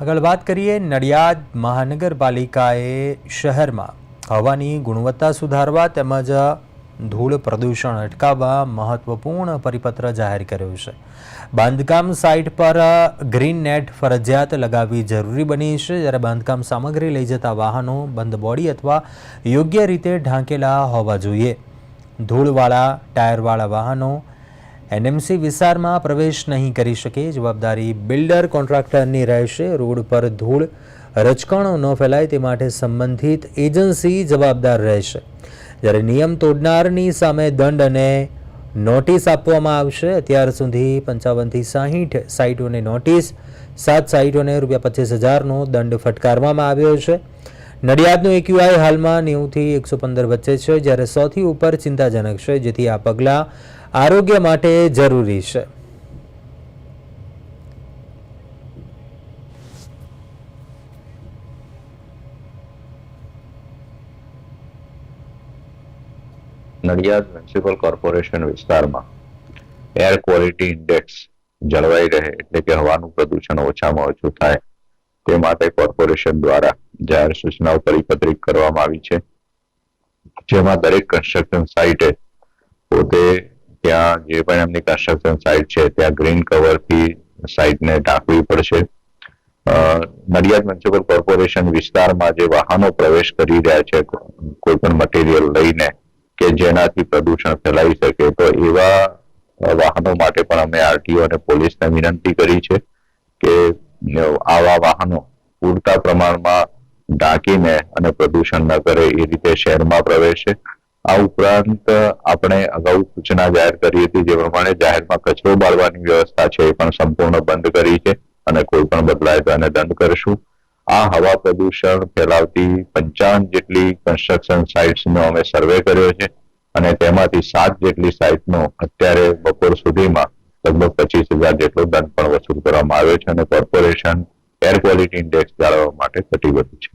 આગળ વાત કરીએ નડિયાદ મહાનગરપાલિકાએ શહેરમાં હવાની ગુણવત્તા સુધારવા તેમજ ધૂળ પ્રદૂષણ અટકાવવા મહત્વપૂર્ણ પરિપત્ર જાહેર કર્યો છે. બાંધકામ સાઇટ પર ગ્રીન નેટ ફરજિયાત લગાવવી જરૂરી બની છે. જ્યારે બાંધકામ સામગ્રી લઈ જતા વાહનો બંધ બોડી અથવા યોગ્ય રીતે ઢાંકેલા હોવા જોઈએ. ધૂળવાળા, ટાયરવાળા વાહનો એનએમસી વિસ્તારમાં પ્રવેશ નહીં કરી શકે. જવાબદારી બિલ્ડર કોન્ટ્રાક્ટરની રહેશે. રોડ પર ધૂળ રચકણો ન ફેલાય તે માટે સંબંધિત એજન્સી જવાબદાર રહેશે. જ્યારે નિયમ તોડનારની સામે દંડ અને નોટિસ આપવામાં આવશે, અત્યાર સુધી પંચાવનથી સાહીઠ સાઇટોને નોટિસ, સાત સાઇટોને રૂપિયા પચીસ હજારનો દંડ ફટકારવામાં આવ્યો છે. નડિયાદનું એક્યુઆઈ હાલમાં નેવુંથી એકસો પંદર વચ્ચે છે, જ્યારે સૌથી ઉપર ચિંતાજનક છે, જેથી આ પગલાં આરોગ્ય માટે જરૂરી છે. નડિયાદ મ્યુનિસિપલ કોર્પોરેશન વિસ્તારમાં એર ક્વોલિટી ઇન્ડેક્સ જળવાઈ રહે એટલે કે હવાનું પ્રદૂષણ ઓછામાં ઓછું થાય તે માટે કોર્પોરેશન દ્વારા જાહેર સૂચનાઓ પરિપત્રિત કરવામાં આવી છે. જેમાં દરેક કન્સ્ટ્રક્શન સાઇટે પોતે ત્યાં જે પણ એમની કન્સ્ટ્રક્શન સાઇટ છે, ત્યાં ગ્રીન કવરથી સાઇટને ઢાંકવી પડશે. નડિયાદ મ્યુનિસિપલ કોર્પોરેશન વિસ્તારમાં જે વાહનો પ્રવેશ કરી રહ્યા છે, કોઈ પણ મટીરિયલ લઈને કે જેનાથી પ્રદૂષણ ફેલાઈ શકે, તો એવા વાહનો માટે પણ અમે આરટીઓ અને પોલીસને વિનંતી કરી છે કે આવા વાહનો પૂરતા પ્રમાણમાં ઢાંકીને અને પ્રદૂષણ ન કરે એ રીતે શહેરમાં પ્રવેશે આ ઉપરાંત આપણે અગાઉ સૂચના જાહેર કરી હતી જે પ્રમાણે જાહેરમાં કચરો બાળવાની વ્યવસ્થા છે એ પણ સંપૂર્ણ બંધ કરી છે અને કોઈ પણ બદલાય તો એને દંડ કરીશું. આ હવા પ્રદૂષણ ફેલાવતી પંચાવન જેટલી કન્સ્ટ્રક્શન સાઇટ્સનો અમે સર્વે કર્યો છે અને તેમાંથી સાત જેટલી સાઇટનો અત્યારે બપોર સુધીમાં લગભગ પચીસ હજાર જેટલો દંડ પણ વસૂલ કરવામાં આવ્યો છે અને કોર્પોરેશન એર ક્વોલિટી ઇન્ડેક્સ જાળવવા માટે કટિબદ્ધ છે.